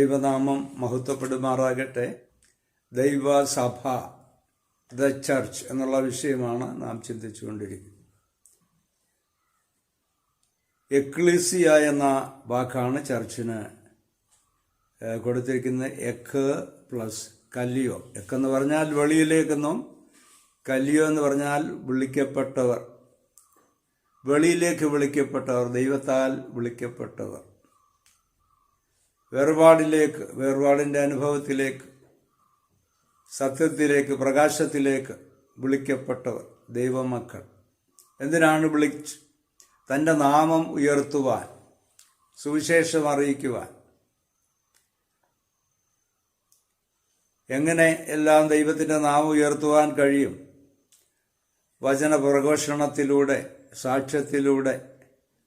ദൈവനാമം മഹത്വപ്പെടുമാറാകട്ടെ. ദൈവസഭ the church എന്നുള്ള വിഷയമാണ് നാം ചിന്തിച്ചുകൊണ്ടിരിക്കുന്നത്. എക്ലിസിയ എന്ന വാക്കാണ് ചർച്ചിന് കൊടുത്തിരിക്കുന്നത് എക്ക് പ്ലസ് കല്ലിയോ. എക്കെന്ന് പറഞ്ഞാൽ വെളിയിലേക്കെന്നും കല്ലിയോ എന്ന് പറഞ്ഞാൽ വിളിക്കപ്പെട്ടവർ. വെളിയിലേക്ക് വിളിക്കപ്പെട്ടവർ ദൈവത്താൽ വിളിക്കപ്പെട്ടവർ. വേർപാടിലേക്ക് വേർപാടിന്റെ അനുഭവത്തിലേക്ക് സത്യത്തിലേക്ക് പ്രകാശത്തിലേക്ക് വിളിക്കപ്പെട്ടവർ ദൈവമക്കൾ. എന്തിനാണ് വിളിച്ച്? തന്റെ നാമം ഉയർത്തുവാൻ സുവിശേഷം അറിയിക്കുവാൻ. എങ്ങനെ എല്ലാം ദൈവത്തിന്റെ നാമം ഉയർത്തുവാൻ കഴിയും? വചന പ്രഘോഷണത്തിലൂടെ സാക്ഷ്യത്തിലൂടെ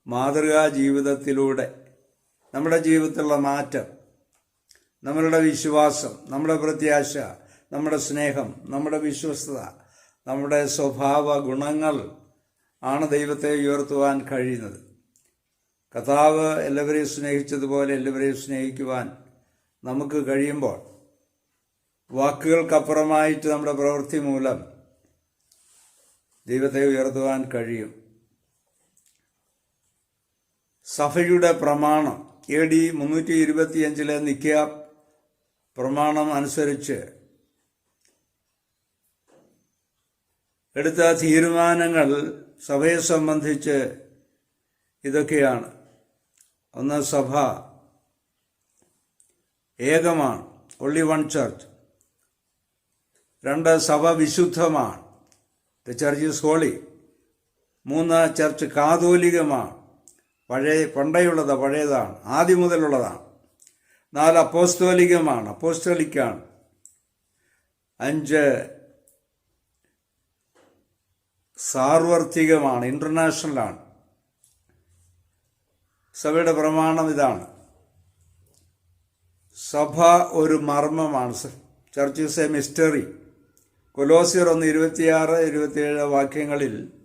മാതൃകാ ജീവിതത്തിലൂടെ നമ്മുടെ ജീവിതത്തിലുള്ള മാറ്റം നമ്മളുടെ വിശ്വാസം നമ്മുടെ പ്രത്യാശ നമ്മുടെ സ്നേഹം നമ്മുടെ വിശ്വസ്തത നമ്മുടെ സ്വഭാവ ഗുണങ്ങൾ ആണ് ദൈവത്തെ ഉയർത്തുവാൻ കഴിയുന്നത്. കഥാവ് എല്ലാവരെയും സ്നേഹിച്ചതുപോലെ എല്ലാവരെയും സ്നേഹിക്കുവാൻ നമുക്ക് കഴിയുമ്പോൾ വാക്കുകൾക്കപ്പുറമായിട്ട് നമ്മുടെ പ്രവൃത്തി മൂലം ദൈവത്തെ ഉയർത്തുവാൻ കഴിയും. സഭയുടെ പ്രമാണം എ ഡി മുന്നൂറ്റി ഇരുപത്തിയഞ്ചിലെ നിക്ക പ്രമാണം അനുസരിച്ച് എടുത്ത തീരുമാനങ്ങൾ സഭയെ സംബന്ധിച്ച് ഇതൊക്കെയാണ്. ഒന്ന് സഭ ഏകമാണ് ഒള്ളി വൺ ചർച്ച് രണ്ട് സഭ വിശുദ്ധമാണ് ദ ചർച്ച് ഈസ് ഹോളി മൂന്ന് ചർച്ച് കാതോലികമാണ് പഴയ പണ്ടേയുള്ളത് പഴയതാണ്. ആദ്യം മുതലുള്ളതാണ്. നാല് അപ്പോസ്തോലികമാണ്. അപ്പോസ്തോലിക്കാണ്. അഞ്ച് സാർവർത്തികമാണ്. ഇന്റർനാഷണലാണ്. സഭയുടെ പ്രമാണം ഇതാണ്. സഭ ഒരു മർമ്മമാണ്. Church is a mystery. കൊലോസിയർ ഒന്ന് ഇരുപത്തിയാറ് ഇരുപത്തിയേഴ് വാക്യങ്ങളിൽ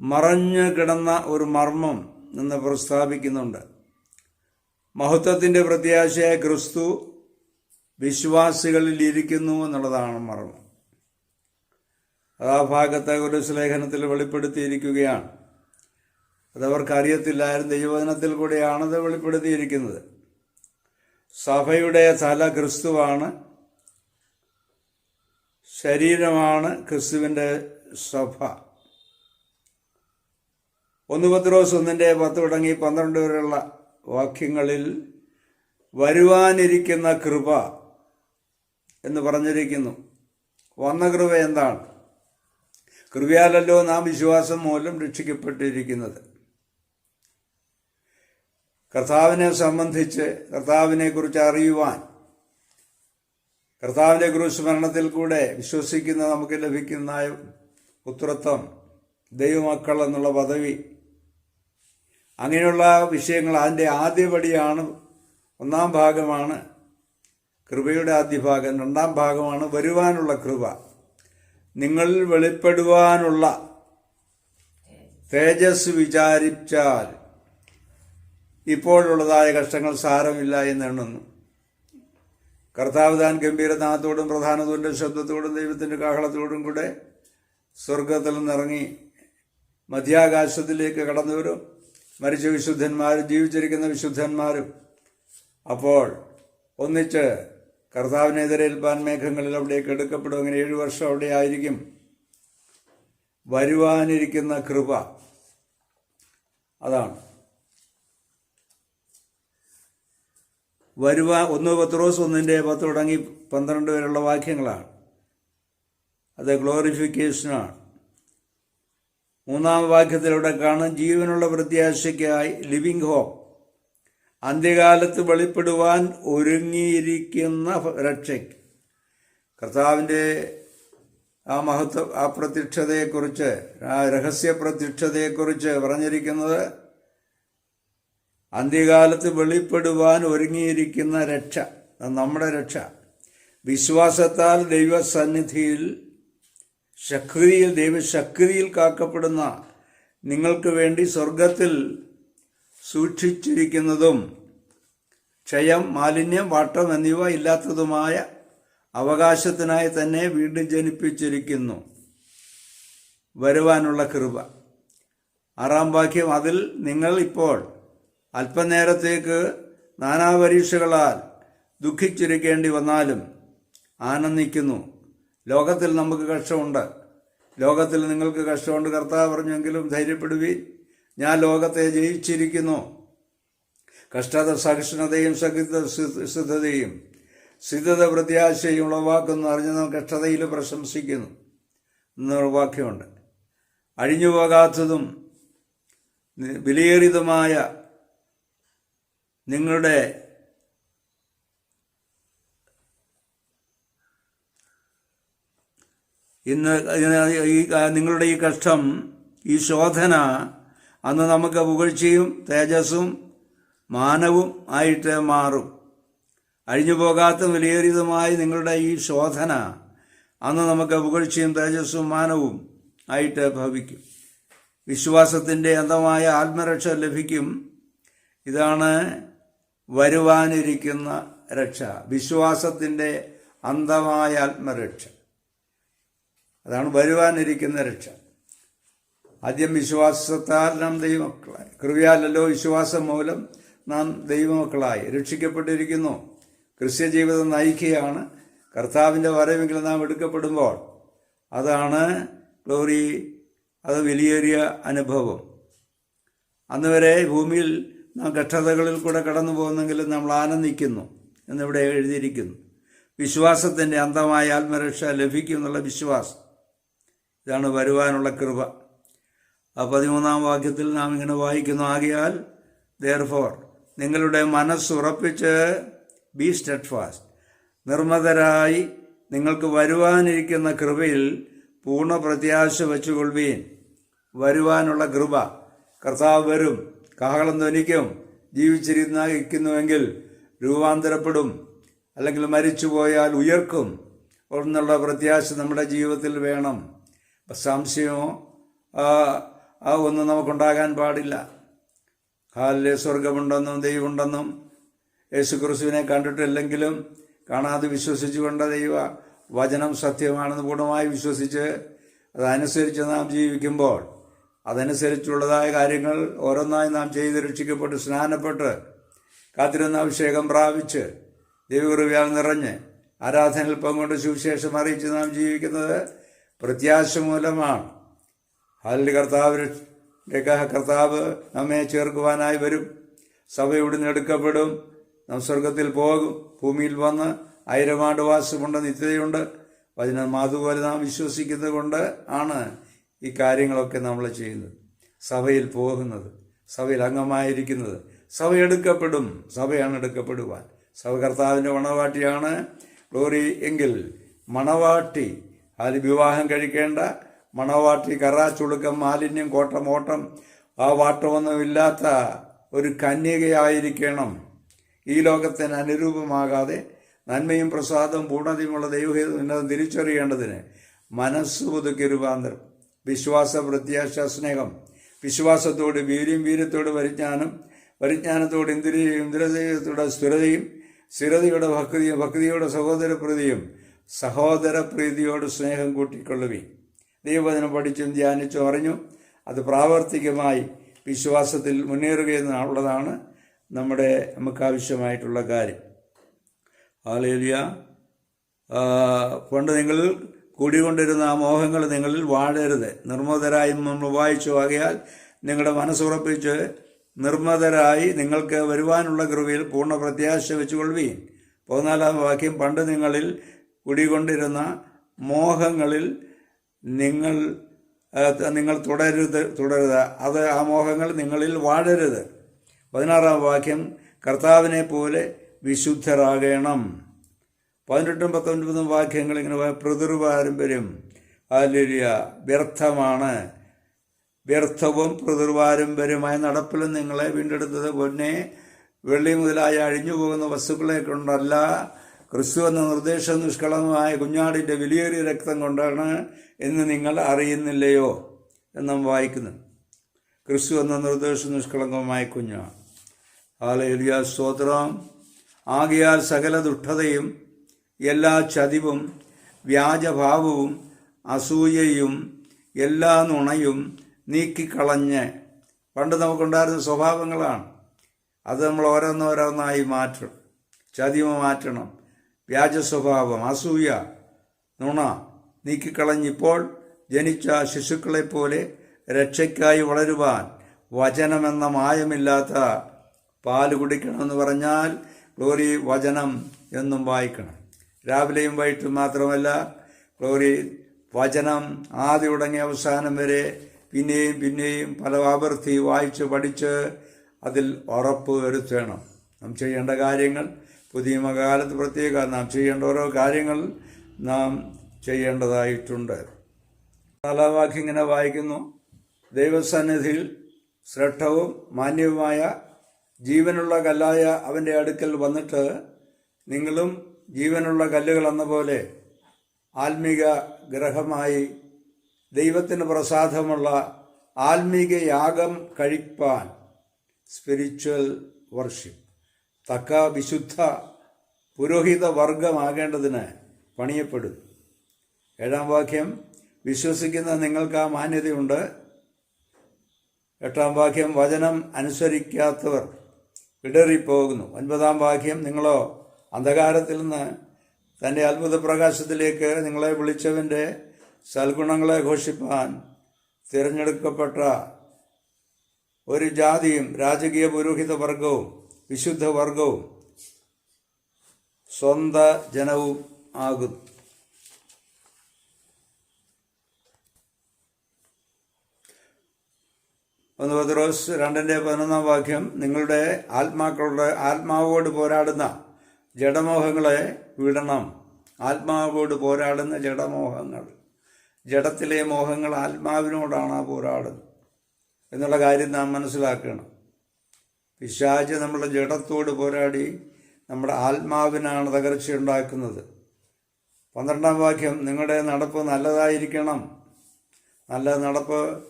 മറഞ്ഞു കിടന്ന ഒരു മർമ്മം എന്ന് പ്രസ്താവിക്കുന്നുണ്ട്. മഹത്വത്തിന്റെ പ്രത്യാശയായ ക്രിസ്തു വിശ്വാസികളിൽ ഇരിക്കുന്നു എന്നുള്ളതാണ് മർമ്മം. അതാ ഭാഗത്തെ ഒരു ശ്ലേഖനത്തിൽ വെളിപ്പെടുത്തിയിരിക്കുകയാണ്. അതവർക്ക് അറിയത്തില്ലായിരുന്നു ദൈവവചനത്തിൽ കൂടെയാണ് അത് വെളിപ്പെടുത്തിയിരിക്കുന്നത്. സഭയുടെ തല ക്രിസ്തുവാണ്. ശരീരമാണ് ക്രിസ്തുവിന്റെ സഭ. ഒന്ന് പത്രോസ് ഒന്നിന്റെ പത്ത് തുടങ്ങി പന്ത്രണ്ട് വരെയുള്ള വാക്യങ്ങളിൽ വരുവാനിരിക്കുന്ന കൃപ എന്ന് പറഞ്ഞിരിക്കുന്നു. വന്ന കൃപ എന്താണ്? കൃപയാലല്ലോ നാം വിശ്വാസം മൂലം രക്ഷിക്കപ്പെട്ടിരിക്കുന്നത്. കർത്താവിനെ സംബന്ധിച്ച് കർത്താവിനെ കുറിച്ച് അറിയുവാൻ കർത്താവിന്റെ ഗുരുസ്മരണത്തിൽ മരണത്തിൽ കൂടെ വിശ്വസിക്കുന്ന നമുക്ക് ലഭിക്കുന്ന പുത്രത്വം ദൈവമക്കൾ എന്നുള്ള പദവി അങ്ങനെയുള്ള വിഷയങ്ങൾ അതിന്റെ ആദ്യപടിയാണ് ഒന്നാം ഭാഗമാണ് കൃപയുടെ ആദ്യ ഭാഗം രണ്ടാം ഭാഗമാണ് വരുവാനുള്ള കൃപ. നിങ്ങളിൽ വെളിപ്പെടുവാനുള്ള തേജസ് വിചാരിച്ചാൽ ഇപ്പോഴുള്ളതായ കഷ്ടങ്ങൾ സാരമില്ല എന്നെണ്ണുന്നു കർത്താവ് താൻ ഗംഭീരനാഥത്തോടും പ്രധാനതോടും ശബ്ദത്തോടും ദൈവത്തിന്റെ കാഹളത്തോടും കൂടെ സ്വർഗത്തിൽ നിന്നിറങ്ങി മധ്യാകാശത്തിലേക്ക് കടന്നവരും മരിച്ച വിശുദ്ധന്മാരും ജീവിച്ചിരിക്കുന്ന വിശുദ്ധന്മാരും. അപ്പോൾ ഒന്നിച്ച് കർത്താവിനെതിരേൽപ്പാൻ മേഘങ്ങളിൽ അവിടേക്ക് എടുക്കപ്പെടും. അങ്ങനെ ഏഴു വർഷം അവിടെ ആയിരിക്കും. വരുവാനിരിക്കുന്ന കൃപ. അതാണ്. വരുവാ ഒന്ന് പത്രോസ് ഒന്നിന്റെ പത്ത് തുടങ്ങി പന്ത്രണ്ട് വരെയുള്ള വാക്യങ്ങളാണ്. അത് ഗ്ലോറിഫിക്കേഷനാണ് മൂന്നാം വാക്യത്തിലൂടെ കാണും ജീവനുള്ള പ്രത്യാശയ്ക്കായി ലിവിംഗ് ഹോം അന്ത്യകാലത്ത് വെളിപ്പെടുവാൻ ഒരുങ്ങിയിരിക്കുന്ന രക്ഷയ്ക്ക്. കർത്താവിന്റെ ആ മഹത്വ ആ പ്രത്യക്ഷതയെക്കുറിച്ച് ആ രഹസ്യ പ്രത്യക്ഷതയെക്കുറിച്ച് പറഞ്ഞിരിക്കുന്നത് അന്ത്യകാലത്ത് വെളിപ്പെടുവാൻ ഒരുങ്ങിയിരിക്കുന്ന രക്ഷ നമ്മുടെ രക്ഷ. വിശ്വാസത്താൽ ദൈവസന്നിധിയിൽ ശക്തിയിൽ ദൈവശക്തിയിൽ കാക്കപ്പെടുന്ന നിങ്ങൾക്ക് വേണ്ടി സ്വർഗത്തിൽ സൂക്ഷിച്ചിരിക്കുന്നതും ക്ഷയം മാലിന്യം വാട്ടം എന്നിവ ഇല്ലാത്തതുമായ അവകാശത്തിനായി തന്നെ വീണ്ടും ജനിപ്പിച്ചിരിക്കുന്നു. വരുവാനുള്ള കൃപ. ആറാം വാക്യം അതിൽ നിങ്ങൾ ഇപ്പോൾ അല്പനേരത്തേക്ക് നാനാപരീക്ഷകളാൽ ദുഃഖിച്ചിരിക്കേണ്ടി വന്നാലും ആനന്ദിക്കുന്നു. ലോകത്തിൽ നമുക്ക് കഷ്ടമുണ്ട്. ലോകത്തിൽ നിങ്ങൾക്ക് കഷ്ടമുണ്ട് കർത്താവ് പറഞ്ഞെങ്കിലും ധൈര്യപ്പെടുവി ഞാൻ ലോകത്തെ ജയിച്ചിരിക്കുന്നു. കഷ്ടത സഹിഷ്ണുതയും സഹിത സിദ്ധതയും സിദ്ധത പ്രത്യാശയും ഉളവാക്കുന്നു. അറിഞ്ഞ കഷ്ടതയിൽ പ്രശംസിക്കുന്നു. എന്നൊരു വാക്യമുണ്ട്. അഴിഞ്ഞു പോകാത്തതും വിലയേറിയതുമായ നിങ്ങളുടെ ഇന്ന് ഈ നിങ്ങളുടെ ഈ കഷ്ടം ഈ ശോധന അന്ന് നമുക്ക് പുകഴ്ചയും തേജസ്സും മാനവും ആയിട്ട് മാറും. അഴിഞ്ഞു പോകാത്ത വിലയേറിയതുമായി നിങ്ങളുടെ ഈ ശോധന അന്ന് നമുക്ക് പുകഴ്ചയും തേജസ്സും മാനവും ആയിട്ട് ഭവിക്കും. വിശ്വാസത്തിന്റെ അന്തമായ ആത്മരക്ഷ ലഭിക്കും. ഇതാണ് വരുവാനിരിക്കുന്ന രക്ഷ. വിശ്വാസത്തിന്റെ അന്തമായ ആത്മരക്ഷ. അതാണ് വരുവാനിരിക്കുന്ന രക്ഷ. ആദ്യം വിശ്വാസത്താൽ നാം ദൈവമക്കളായി. കൃപയാലല്ലോ വിശ്വാസം മൂലം നാം ദൈവമക്കളായി. രക്ഷിക്കപ്പെട്ടിരിക്കുന്നു. ക്രിസ്ത്യ ജീവിതം നയിക്കുകയാണ്. കർത്താവിന്റെ വരവെങ്കിൽ നാം എടുക്കപ്പെടുമ്പോൾ അതാണ് ഗ്ലോറി അത് വലിയേറിയ അനുഭവം. അന്ന് വരെ ഭൂമിയിൽ നാം കഷ്ടതകളിൽ കൂടെ കടന്നു പോകുന്നെങ്കിലും നമ്മൾ ആനന്ദിക്കുന്നു എന്നിവിടെ എഴുതിയിരിക്കുന്നു. വിശ്വാസത്തിന്റെ അന്തമായ ആത്മരക്ഷ ലഭിക്കും എന്നുള്ള വിശ്വാസം. ഇതാണ് വരുവാനുള്ള കൃപ. ആ പതിമൂന്നാം വാക്യത്തിൽ നാം ഇങ്ങനെ വായിക്കുന്നു ആകിയാൽ ദെയർഫോർ നിങ്ങളുടെ മനസ്സുറപ്പിച്ച് ബി സ്റ്റെഡ് ഫാസ്റ്റ് നിർമ്മതരായി നിങ്ങൾക്ക് വരുവാനിരിക്കുന്ന കൃപയിൽ പൂർണ പ്രത്യാശ വെച്ചുകൊള്ളുവീൻ. വരുവാനുള്ള കൃപ. കർത്താവ് വരും കാഹളം ധ്വനിക്കും ജീവിച്ചിരുന്നിരിക്കുന്നുവെങ്കിൽ രൂപാന്തരപ്പെടും അല്ലെങ്കിൽ മരിച്ചുപോയാൽ ഉയർക്കും. എന്നുള്ള പ്രത്യാശ നമ്മുടെ ജീവിതത്തിൽ വേണം. സംശയമോ? ആ ഒന്നും നമുക്കുണ്ടാകാൻ പാടില്ല. ഹാലിലെ സ്വർഗമുണ്ടെന്നും ദൈവമുണ്ടെന്നും യേശു ക്രിസ്തുവിനെ കണ്ടിട്ടില്ലെങ്കിലും കാണാതെ വിശ്വസിച്ചുകൊണ്ട് ദൈവ വചനം സത്യമാണെന്ന് പൂർണമായി വിശ്വസിച്ച് അതനുസരിച്ച് നാം ജീവിക്കുമ്പോൾ അതനുസരിച്ചുള്ളതായ കാര്യങ്ങൾ ഓരോന്നായി നാം ചെയ്ത് രക്ഷിക്കപ്പെട്ട് സ്നാനപ്പെട്ട് കാത്തിരുന്ന അഭിഷേകം പ്രാപിച്ച് ദൈവകൃപയാൽ നിറഞ്ഞ് ആരാധനയിൽ പങ്കുകൊണ്ട് സുവിശേഷം അറിയിച്ച് നാം ജീവിക്കുന്നത് പ്രത്യാശ മൂലമാണ്. ഹാലിൽ കർത്താവ് കർത്താവ് നമ്മെ ചേർക്കുവാനായി വരും. സഭ ഇവിടുന്ന് എടുക്കപ്പെടും. നാം സ്വർഗത്തിൽ പോകും. ഭൂമിയിൽ വന്ന് ആയിരമാണ്ട് വാസമുണ്ട് നിത്യതയുണ്ട്. അതിന് അതുപോലെ നാം വിശ്വസിക്കുന്നത് കൊണ്ട് ആണ് ഈ കാര്യങ്ങളൊക്കെ നമ്മൾ ചെയ്യുന്നത്. സഭയിൽ പോകുന്നത് സഭയിൽ അംഗമായിരിക്കുന്നത്. സഭ എടുക്കപ്പെടും. സഭയാണ് എടുക്കപ്പെടുവാൻ. സഭ കർത്താവിന്റെ മണവാട്ടിയാണ്. ഗ്ലോറി എങ്കിൽ മണവാട്ടി അതിൽ വിവാഹം കഴിക്കേണ്ട മണവാട്ടി കറ ചുളുക്കം മാലിന്യം കോട്ടം ഓട്ടം ആ വാട്ടമൊന്നുമില്ലാത്ത ഒരു കന്യകയായിരിക്കണം. ഈ ലോകത്തിന് അനുരൂപമാകാതെ നന്മയും പ്രസാദവും പൂർണതയുമുള്ള ദൈവഹിതം തിരിച്ചറിയേണ്ടതിന് മനസ്സ് പുതുക്കി രൂപാന്തരം വിശ്വാസ പ്രത്യാശ സ്നേഹം. വിശ്വാസത്തോട് വീര്യം വീര്യത്തോട് പരിജ്ഞാനം. പരിജ്ഞാനത്തോട് ഇന്ദ്രിയ ഇന്ദ്രദേവത്തോടെ സ്ഥിരതയും സ്ഥിരതയുടെ ഭക്തിയും ഭക്തിയുടെ സഹോദരപ്രീതിയും. സഹോദരപ്രീതിയോട് സ്നേഹം കൂട്ടിക്കൊള്ളുവി ദൈവവചനം പഠിച്ചും ധ്യാനിച്ചും അറിഞ്ഞു അത് പ്രാവർത്തികമായി വിശ്വാസത്തിൽ മുന്നേറുകയെന്നുള്ളതാണ് നമ്മുടെ നമുക്ക് ആവശ്യമായിട്ടുള്ള കാര്യം ആലേലിയ പണ്ട് നിങ്ങൾ കൂടിക്കൊണ്ടിരുന്ന ആ മോഹങ്ങൾ നിങ്ങളിൽ വാഴരുത്. നിർമ്മതരായി നമ്മൾ വായിച്ചു. ആകയാൽ നിങ്ങളുടെ മനസ്സുറപ്പിച്ച് നിർമ്മതരായി നിങ്ങൾക്ക് വരുവാനുള്ള കൃപയിൽ പൂർണ പ്രത്യാശ വെച്ചുകൊള്ളുകയും പതിനാലാം വാക്യം പണ്ട് നിങ്ങളിൽ കുടികൊണ്ടിരുന്ന മോഹങ്ങളിൽ നിങ്ങൾ നിങ്ങൾ തുടരുത് തുടരുത് അത് ആ മോഹങ്ങൾ നിങ്ങളിൽ വാഴരുത്. പതിനാറാം വാക്യം കർത്താവിനെ പോലെ വിശുദ്ധരാകണം. പതിനെട്ടും പത്തൊൻപതും വാക്യങ്ങൾ ഇങ്ങനെ പ്രതിർപാരമ്പര്യം അല്ലിയ വ്യർത്ഥമാണ്. വ്യർത്ഥവും പ്രതിർപാരമ്പര്യമായ നടപ്പിലും നിങ്ങളെ വീണ്ടെടുത്തത് പൊന്നെ വെള്ളി മുതലായ അഴിഞ്ഞു പോകുന്ന വസ്തുക്കളെ കൊണ്ടല്ല ക്രിസ്തു എന്ന നിർദ്ദേശ നിഷ്കളങ്കമായ കുഞ്ഞാടിന്റെ വിലയേറിയ രക്തം കൊണ്ടാണ് എന്ന് നിങ്ങൾ അറിയുന്നില്ലയോ എന്നും വായിക്കുന്നു. ക്രിസ്തു എന്ന നിർദ്ദേശ നിഷ്കളങ്കമായ കുഞ്ഞാണ് ആലയിലിയ സ്തോത്രം. ആകിയാൽ സകല ദുഷ്ടതയും എല്ലാ ചതിവും വ്യാജഭാവവും അസൂയയും എല്ലാ നുണയും നീക്കിക്കളഞ്ഞ് പണ്ട് നമുക്കുണ്ടായിരുന്ന സ്വഭാവങ്ങളാണ്. അത് നമ്മൾ ഓരോന്നോരോന്നായി മാറ്റണം. ചതിവ് മാറ്റണം. വ്യാജ സ്വഭാവം അസൂയ. നുണ. നീക്കിക്കളഞ്ഞിപ്പോൾ ജനിച്ച ശിശുക്കളെപ്പോലെ രക്ഷയ്ക്കായി വളരുവാൻ വചനമെന്ന മായമില്ലാത്ത പാൽ കുടിക്കണമെന്ന് പറഞ്ഞാൽ ഗ്ലോറി വചനം എന്നും വായിക്കണം. രാവിലെയും വൈകിട്ടും മാത്രമല്ല ഗ്ലോറി വചനം ആദ്യ തുടങ്ങിയ അവസാനം വരെ പിന്നെയും പിന്നെയും പല ആവർത്തി വായിച്ച് പഠിച്ച് അതിൽ ഉറപ്പ് വരുത്തണം. നാം ചെയ്യേണ്ട കാര്യങ്ങൾ പുതിയ കാലത്ത് പ്രത്യേക നാം ചെയ്യേണ്ട ഓരോ കാര്യങ്ങൾ നാം ചെയ്യേണ്ടതായിട്ടുണ്ട്. നാലാവാക്യം ഇങ്ങനെ വായിക്കുന്നു. ദൈവസന്നിധിയിൽ ശ്രേഷ്ഠവും മാന്യവുമായ ജീവനുള്ള കല്ലായ അവന്റെ അടുക്കൽ വന്നിട്ട് നിങ്ങളും ജീവനുള്ള കല്ലുകൾ എന്ന പോലെ ആത്മീക ഗ്രഹമായി ദൈവത്തിന് പ്രസാദമുള്ള ആത്മീക യാഗം കഴിപ്പാൻ സ്പിരിച്വൽ വർഷിപ്പ് തക്ക വിശുദ്ധ പുരോഹിത വർഗമാകേണ്ടതിന് പണിയപ്പെടും. ഏഴാം വാക്യം വിശ്വസിക്കുന്ന നിങ്ങൾക്ക് ആ മാന്യതയുണ്ട്. എട്ടാം വാക്യം വചനം അനുസരിക്കാത്തവർ ഇടറിപ്പോകുന്നു. ഒൻപതാം വാക്യം നിങ്ങളോ അന്ധകാരത്തിൽ നിന്ന് തന്റെ അത്ഭുത പ്രകാശത്തിലേക്ക് നിങ്ങളെ വിളിച്ചവന്റെ സൽഗുണങ്ങളെ ഘോഷിപ്പാൻ തിരഞ്ഞെടുക്കപ്പെട്ട ഒരു ജാതിയും രാജകീയ പുരോഹിത വർഗവും വിശുദ്ധ വർഗവും സ്വന്ത ജനവും ആകുന്നു. ഒന്ന് പത്രോസ് രണ്ടിന്റെ പതിനൊന്നാം വാക്യം നിങ്ങളുടെ ആത്മാക്കളുടെ ആത്മാവോട് പോരാടുന്ന ജഡമോഹങ്ങളെ വിടണം. ആത്മാവോട് പോരാടുന്ന ജഡമോഹങ്ങൾ. ജഡത്തിലെ മോഹങ്ങൾ ആത്മാവിനോടാണ് പോരാടുന്നത്. എന്നുള്ള കാര്യം നാം മനസ്സിലാക്കണം. പിശാച് നമ്മുടെ ജഡത്തോട് പോരാടി നമ്മുടെ ആത്മാവിനാണ് തകർച്ചയുണ്ടാക്കുന്നത്. പന്ത്രണ്ടാം വാക്യം നിങ്ങളുടെ നടപ്പ് നല്ലതായിരിക്കണം. നല്ല നടപ്പ്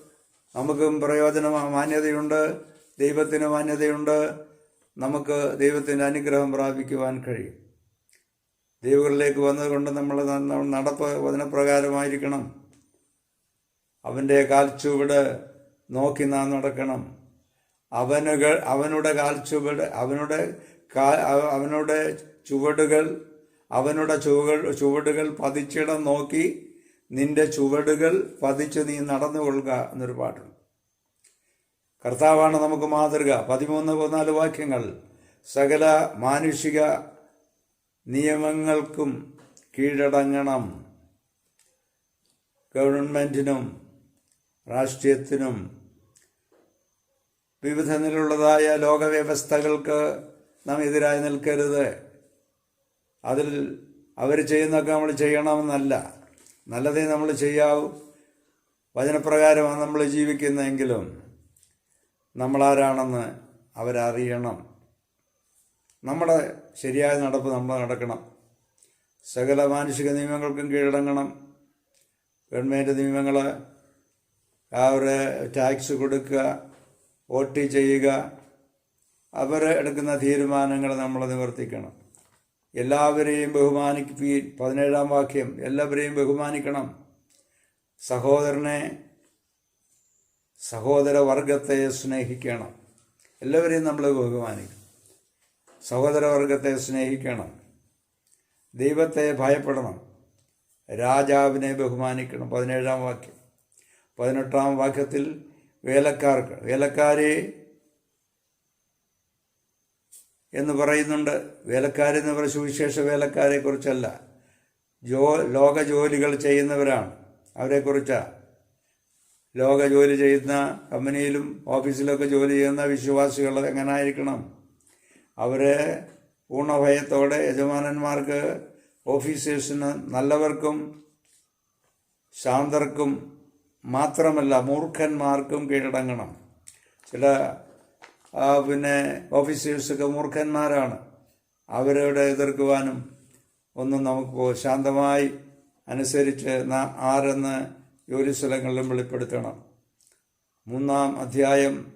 നമുക്കും പ്രയോജന മാന്യതയുണ്ട്. ദൈവത്തിന് മാന്യതയുണ്ട്. നമുക്ക് ദൈവത്തിന്റെ അനുഗ്രഹം പ്രാപിക്കുവാൻ കഴിയും. ദൈവങ്ങളിലേക്ക് വന്നതുകൊണ്ട് നമ്മൾ നടപ്പ് വചനപ്രകാരമായിരിക്കണം. അവന്റെ കാൽച്ചുവട് നോക്കി നാം നടക്കണം. അവനുകൾ അവനുടെ കാൽ ചുവട് അവനുടെ കാ അവനുടെ ചുവടുകൾ അവനുടെ ചുവകൾ ചുവടുകൾ പതിച്ചിടം നോക്കി നിന്റെ ചുവടുകൾ പതിച്ച് നീ നടന്നു കൊള്ളുക എന്നൊരു പാട്ടുണ്ട്. കർത്താവാണ് നമുക്ക് മാതൃക. പതിമൂന്ന് പതിനാല് വാക്യങ്ങൾ. സകല മാനുഷിക നിയമങ്ങൾക്കും കീഴടങ്ങണം. ഗവൺമെന്റിനും രാഷ്ട്രീയത്തിനും വിവിധ നിലയുള്ളതായ ലോകവ്യവസ്ഥകൾക്ക് നാം എതിരായി നിൽക്കരുത്. അതിൽ അവർ ചെയ്യുന്നതൊക്കെ നമ്മൾ ചെയ്യണമെന്നല്ല. നല്ലതേ നമ്മൾ ചെയ്യാവൂ. വചനപ്രകാരമാണ് നമ്മൾ ജീവിക്കുന്നതെങ്കിലും നമ്മളാരാണെന്ന് അവരറിയണം. നമ്മുടെ ശരിയായ നടപ്പ് നമ്മൾ നടക്കണം. സകല മാനുഷിക നിയമങ്ങൾക്കും കീഴടങ്ങണം. ഗവൺമെന്റ് നിയമങ്ങൾ അവരെ ടാക്സ് കൊടുക്കുക. വോട്ട് ചെയ്യുക. അവർ എടുക്കുന്ന തീരുമാനങ്ങൾ നമ്മൾ നിവർത്തിക്കണം. എല്ലാവരെയും ബഹുമാനിപ്പീൻ പതിനേഴാം വാക്യം എല്ലാവരെയും ബഹുമാനിക്കണം. സഹോദരനെ സഹോദര വർഗത്തെ സ്നേഹിക്കണം. എല്ലാവരെയും നമ്മൾ ബഹുമാനിക്കണം. സഹോദരവർഗത്തെ സ്നേഹിക്കണം. ദൈവത്തെ ഭയപ്പെടണം. രാജാവിനെ ബഹുമാനിക്കണം. പതിനേഴാം വാക്യം. പതിനെട്ടാം വാക്യത്തിൽ വേലക്കാർക്ക് വേലക്കാരെ എന്ന് പറയുന്നുണ്ട്. വേലക്കാരെന്ന് പറയുന്ന സുവിശേഷ വേലക്കാരെ കുറിച്ചല്ല. ജോ ലോക ജോലികൾ ചെയ്യുന്നവരാണ്. അവരെക്കുറിച്ചാണ് ലോക ജോലി ചെയ്യുന്ന കമ്പനിയിലും ഓഫീസിലൊക്കെ ജോലി ചെയ്യുന്ന വിശ്വാസികൾ എങ്ങനെ ആയിരിക്കണം അവരെ പൂർണഭയത്തോടെ യജമാനന്മാർക്ക് ഓഫീസേഴ്സിന് നല്ലവർക്കും ശാന്തർക്കും മാത്രമല്ല മൂർഖന്മാർക്കും കീഴടങ്ങണം. ചില പിന്നെ ഓഫീസേഴ്സൊക്കെ മൂർഖന്മാരാണ്. അവരോട് എതിർക്കുവാനും ഒന്നും നമുക്ക് ശാന്തമായി അനുസരിച്ച് ആരെന്ന് ജോലി സ്ഥലങ്ങളിലും വെളിപ്പെടുത്തണം. മൂന്നാം അധ്യായം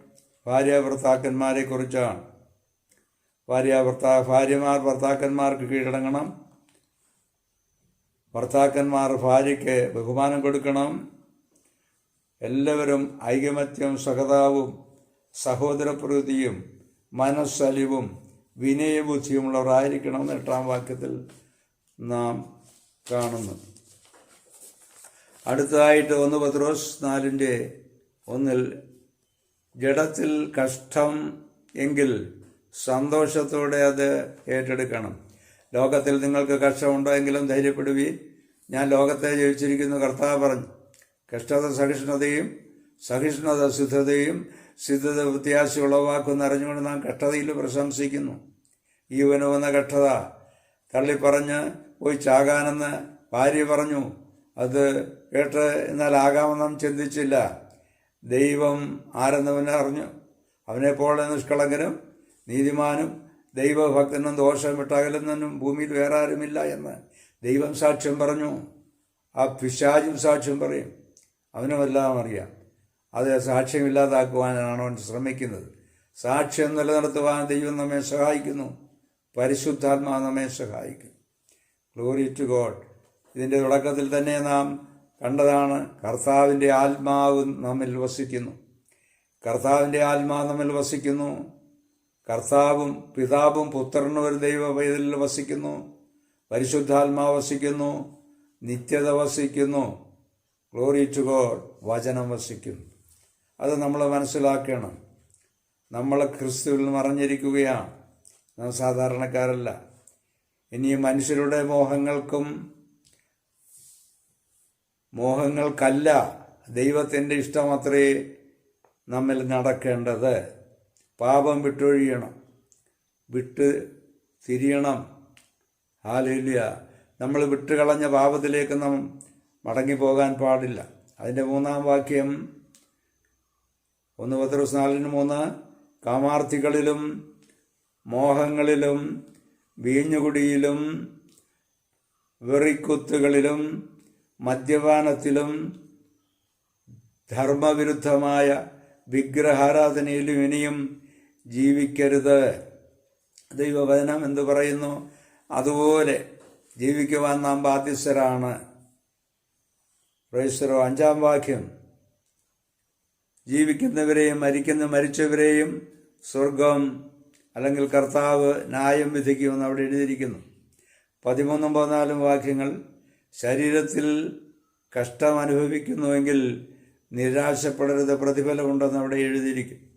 ഭാര്യ ഭർത്താക്കന്മാരെ കുറിച്ചാണ്. ഭാര്യ ഭർത്താ ഭാര്യമാർ ഭർത്താക്കന്മാർക്ക് കീഴടങ്ങണം. ഭർത്താക്കന്മാർ ഭാര്യയ്ക്ക് ബഹുമാനം കൊടുക്കണം. എല്ലാവരും ഐകമത്യം സഹതാവും സഹോദരപ്രവൃത്തിയും മനസ്സലിവും വിനയബുദ്ധിയുമുള്ളവരായിരിക്കണം എട്ടാം വാക്യത്തിൽ നാം കാണുന്നു. അടുത്തതായിട്ട് ഒന്ന് പത്രോസ് നാലിന്റെ ഒന്നിൽ ജഡത്തിൽ കഷ്ടം എങ്കിൽ സന്തോഷത്തോടെ അത് ഏറ്റെടുക്കണം. ലോകത്തിൽ നിങ്ങൾക്ക് കഷ്ടമുണ്ടോ എങ്കിലും ധൈര്യപ്പെടുവീൻ. ഞാൻ ലോകത്തെ ജയിച്ചിരിക്കുന്നു കർത്താവ് പറഞ്ഞു. കഷ്ടത സഹിഷ്ണുതയും സഹിഷ്ണുത സിദ്ധതയും സിദ്ധത വ്യത്യാസം ഉളവാക്കുന്ന അറിഞ്ഞുകൊണ്ട് നാം കഷ്ടതയിൽ പ്രശംസിക്കുന്നു. ഈവനുവെന്ന കഷ്ടത തള്ളിപ്പറഞ്ഞ് പോയി ചാകാനെന്ന് ഭാര്യ പറഞ്ഞു അത് കേട്ട് എന്നാൽ ആകാമെന്നും ചിന്തിച്ചില്ല. ദൈവം ആരെന്നവനെ അറിഞ്ഞു. അവനെപ്പോലെ നിഷ്കളങ്കനും നീതിമാനും ദൈവഭക്തനും ദോഷം വിട്ടകലുന്നതിനും ഭൂമിയിൽ വേറെ ആരുമില്ല എന്ന് ദൈവം സാക്ഷ്യം പറഞ്ഞു. ആ പിശാചും സാക്ഷ്യം പറയും. അവനുമെല്ലാം അറിയാം. അത് സാക്ഷ്യമില്ലാതാക്കുവാനാണ് അവൻ ശ്രമിക്കുന്നത്. സാക്ഷ്യം നിലനിർത്തുവാൻ ദൈവം നമ്മെ സഹായിക്കുന്നു. പരിശുദ്ധാത്മാ നമ്മെ സഹായിക്കും ഗ്ലോറി ടു ഗോഡ് ഇതിന്റെ തുടക്കത്തിൽ തന്നെ നാം കണ്ടതാണ് കർത്താവിന്റെ ആത്മാവ് നമ്മിൽ വസിക്കുന്നു. കർത്താവിന്റെ ആത്മാവ് നമ്മിൽ വസിക്കുന്നു. കർത്താവും പിതാവും പുത്രനും ഒരു ദൈവ പൈതലിൽ വസിക്കുന്നു. പരിശുദ്ധാത്മാവ് വസിക്കുന്നു. നിത്യത വസിക്കുന്നു. ഗ്ലോറി ടു ഗോഡ് വചനം വസിക്കുന്നു. അത് നമ്മൾ മനസ്സിലാക്കണം. നമ്മൾ ക്രിസ്തുവിൽ മറഞ്ഞിരിക്കുകയാണ്. നാം സാധാരണക്കാരല്ല. ഇനി മനുഷ്യരുടെ മോഹങ്ങൾക്കും മോഹങ്ങൾക്കല്ല ദൈവത്തിന്റെ ഇഷ്ടമത്രേ നമ്മിൽ നടക്കേണ്ടത്. പാപം വിട്ടൊഴിയണം. വിട്ട് തിരിയണം. ഹാലില്ല നമ്മൾ വിട്ടുകളഞ്ഞ പാപത്തിലേക്ക് നാം മടങ്ങിപ്പോകാൻ പാടില്ല. അതിന്റെ മൂന്നാം വാക്യം ഒന്ന് പത്രോസ് നാലിന് മൂന്ന് കാമാർത്ഥികളിലും മോഹങ്ങളിലും വീഞ്ഞുകുടിയിലും വെറിക്കുത്തുകളിലും മദ്യപാനത്തിലും ധർമ്മവിരുദ്ധമായ വിഗ്രഹാരാധനയിലും ഇനിയും ജീവിക്കരുത്. ദൈവവചനം എന്തു പറയുന്നു? അതുപോലെ ജീവിക്കുവാൻ നാം ബാധ്യസ്ഥരാണ്. പ്രൈസറോ അഞ്ചാം വാക്യം. ജീവിക്കുന്നവരെയും മരിക്കുന്ന മരിച്ചവരെയും സ്വർഗം അല്ലെങ്കിൽ കർത്താവ് ന്യായം വിധിക്കുമെന്ന് അവിടെ എഴുതിയിരിക്കുന്നു. പതിമൂന്നും പതിനാലും വാക്യങ്ങൾ ശരീരത്തിൽ കഷ്ടം അനുഭവിക്കുന്നുവെങ്കിൽ നിരാശപ്പെടരുത് പ്രതിഫലമുണ്ടെന്ന് അവിടെ എഴുതിയിരിക്കും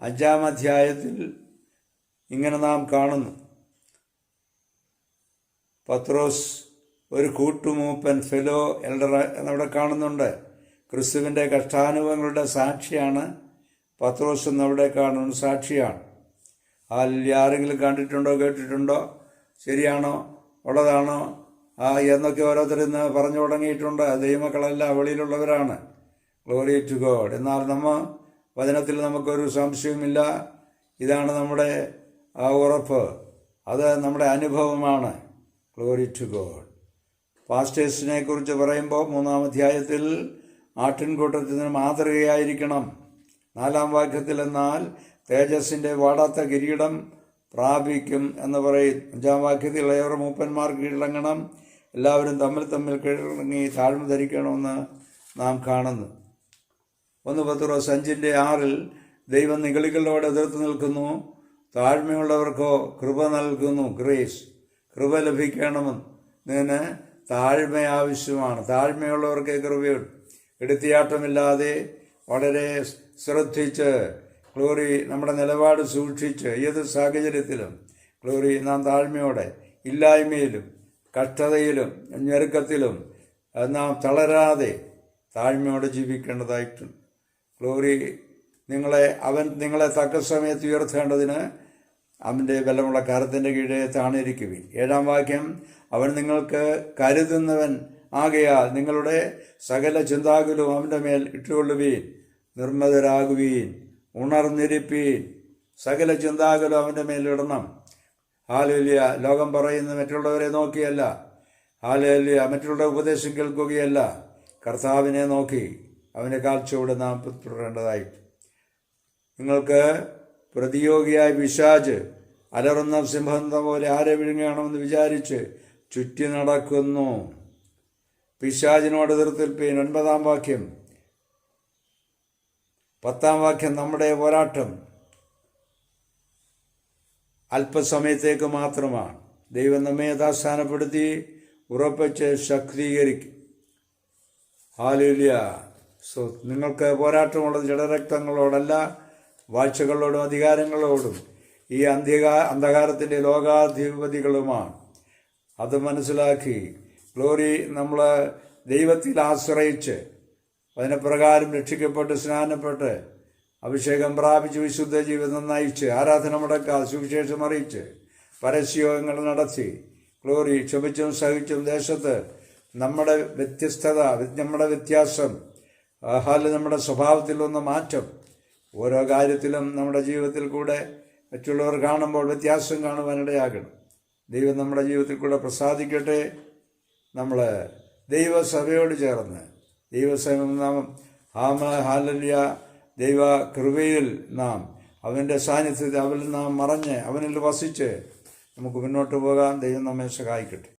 അഞ്ചാം അധ്യായത്തിൽ ഇങ്ങനെ നാം കാണുന്നു. പത്രോസ് ഒരു കൂട്ടുമൂപ്പൻ ഫെലോ എൽഡർ എന്നവിടെ കാണുന്നുണ്ട്. ക്രിസ്തുവിന്റെ കഷ്ടാനുഭവങ്ങളുടെ സാക്ഷിയാണ്. പത്രോസ് എന്നവിടെ കാണുന്ന സാക്ഷിയാണ്. അതിൽ ആരെങ്കിലും കണ്ടിട്ടുണ്ടോ കേട്ടിട്ടുണ്ടോ? ശരിയാണോ? ഉള്ളതാണോ? ആ എന്നൊക്കെ ഓരോരുത്തരിന്ന് പറഞ്ഞു തുടങ്ങിയിട്ടുണ്ട്. ദൈവമക്കളെല്ലാം വെളിയിലുള്ളവരാണ്. ഗ്ലോറി ടു ഗോഡ് എന്നാൽ നമ്മൾ വചനത്തിൽ നമുക്കൊരു സംശയവുമില്ല. ഇതാണ് നമ്മുടെ ഉറപ്പ്. അത് നമ്മുടെ അനുഭവമാണ്. ഗ്ലോറി ടു ഗോഡ് പാസ്റ്റേഴ്സിനെ കുറിച്ച് പറയുമ്പോൾ മൂന്നാം അധ്യായത്തിൽ ആട്ടിൻകൂട്ടത്തിന് മാതൃകയായിരിക്കണം. നാലാം വാക്യത്തിൽ എന്നാൽ തേജസ്സിന്റെ വാടാത്ത കിരീടം പ്രാപിക്കും എന്ന് പറയും. അഞ്ചാം വാക്യത്തിൽ ഏറെ മൂപ്പന്മാർ കീഴടങ്ങണം. എല്ലാവരും തമ്മിൽ തമ്മിൽ കീഴടങ്ങി താഴ്മ ധരിക്കണമെന്ന് നാം കാണുന്നു. ഒന്ന് പത്ത് റോസ് അഞ്ചിന്റെ ആറിൽ ദൈവം നികളികളോട് എതിർത്ത് നിൽക്കുന്നു. താഴ്മയുള്ളവർക്കോ കൃപ നൽകുന്നു. ഗ്രേസ് കൃപ ലഭിക്കണമെന്ന്. താഴ്മ ആവശ്യമാണ് താഴ്മയുള്ളവർക്ക് കൃപയുണ്ട് എടുത്തിയാട്ടമില്ലാതെ വളരെ ശ്രദ്ധിച്ച് ഗ്ലോറി നമ്മുടെ നിലപാട് സൂക്ഷിച്ച് ഏത് സാഹചര്യത്തിലും ഗ്ലോറി നാം താഴ്മയോടെ ഇല്ലായ്മയിലും കഷ്ടതയിലും ഞെരുക്കത്തിലും നാം തളരാതെ താഴ്മയോടെ ജീവിക്കേണ്ടതായിട്ടുണ്ട്. ഗ്ലോറി നിങ്ങളെ അവൻ നിങ്ങളെ തക്ക സമയത്ത് ഉയർത്തേണ്ടതിന് അവന്റെ ബലമുള്ള കരത്തിന്റെ കീഴെ താണിരിക്കുവിൻ ഏഴാം വാക്യം അവൻ നിങ്ങൾക്ക് കരുതുന്നവൻ ആകയാൽ നിങ്ങളുടെ സകല ചിന്താകുലും അവന്റെ മേൽ ഇട്ടുകൊള്ളുവീൻ നിർമ്മതരാകുവീൻ ഉണർന്നിരിപ്പീൻ. സകല ചിന്താകുലും അവന്റെ മേലിടണം ഹാലേലിയ. ലോകം പറയുന്ന മറ്റുള്ളവരെ നോക്കിയല്ല. ഹാലേലിയ. മറ്റുള്ള ഉപദേശം കേൾക്കുകയല്ല. കർത്താവിനെ നോക്കി അവന്റെ കാഴ്ചയോടെ നാം തുടരേണ്ടതായി നിങ്ങൾക്ക് പ്രതിയോഗിയായ വിശാജ് അലറുന്ന സിംഹം പോലെ ആരെ വിഴുങ്ങണമെന്ന് വിചാരിച്ച് ചുറ്റി നടക്കുന്നു. പിശാചിനോട് എതിർത്തിൽപ്പീൻ ഒൻപതാം വാക്യം. പത്താം വാക്യം നമ്മുടെ പോരാട്ടം അല്പസമയത്തേക്ക് മാത്രമാണ്. ദൈവം നമ്മെ യഥാസ്ഥാനപ്പെടുത്തി ഉറപ്പിച്ച് ശക്തീകരിക്കും. ഹാലുല്യ സോ നിങ്ങൾക്ക് പോരാട്ടമുള്ളത് ജഡരക്തങ്ങളോടല്ല വാഴ്ചകളോടും അധികാരങ്ങളോടും ഈ അന്ധികാ അന്ധകാരത്തിന്റെ ലോകാധിപതികളുമാണ്. അത് മനസ്സിലാക്കി. ഗ്ലോറി നമ്മൾ ദൈവത്തിൽ ആശ്രയിച്ച് അതിനെപ്രകാരം രക്ഷിക്കപ്പെട്ട് സ്നാനപ്പെട്ട് അഭിഷേകം പ്രാപിച്ച് വിശുദ്ധ ജീവിതം നയിച്ച് ആരാധന മുടക്കാതെ സുവിശേഷം അറിയിച്ച് പരസ്യയോഗങ്ങൾ നടത്തി ഗ്ലോറി ക്ഷമിച്ചും സഹിച്ചും ദേശത്ത് നമ്മുടെ വ്യത്യസ്തത നമ്മുടെ വ്യത്യാസം ഹാൽ നമ്മുടെ സ്വഭാവത്തിലൊന്ന് മാറ്റം. ഓരോ കാര്യത്തിലും നമ്മുടെ ജീവിതത്തിൽ കൂടെ മറ്റുള്ളവർ കാണുമ്പോൾ വ്യത്യാസം കാണുവാനിടയാകണം. ദൈവം നമ്മുടെ ജീവിതത്തിൽ കൂടെ പ്രസാദിക്കട്ടെ. നമ്മൾ ദൈവസഭയോട് ചേർന്ന് ദൈവസഭ നാം ആമ ഹാലല്യ. ദൈവ കൃപയിൽ നാം അവന്റെ സാന്നിധ്യത്തിൽ അവൽ നാം മറഞ്ഞ് അവനിൽ വസിച്ച് നമുക്ക് മുന്നോട്ട് പോകാൻ ദൈവം നമ്മെ സഹായിക്കട്ടെ.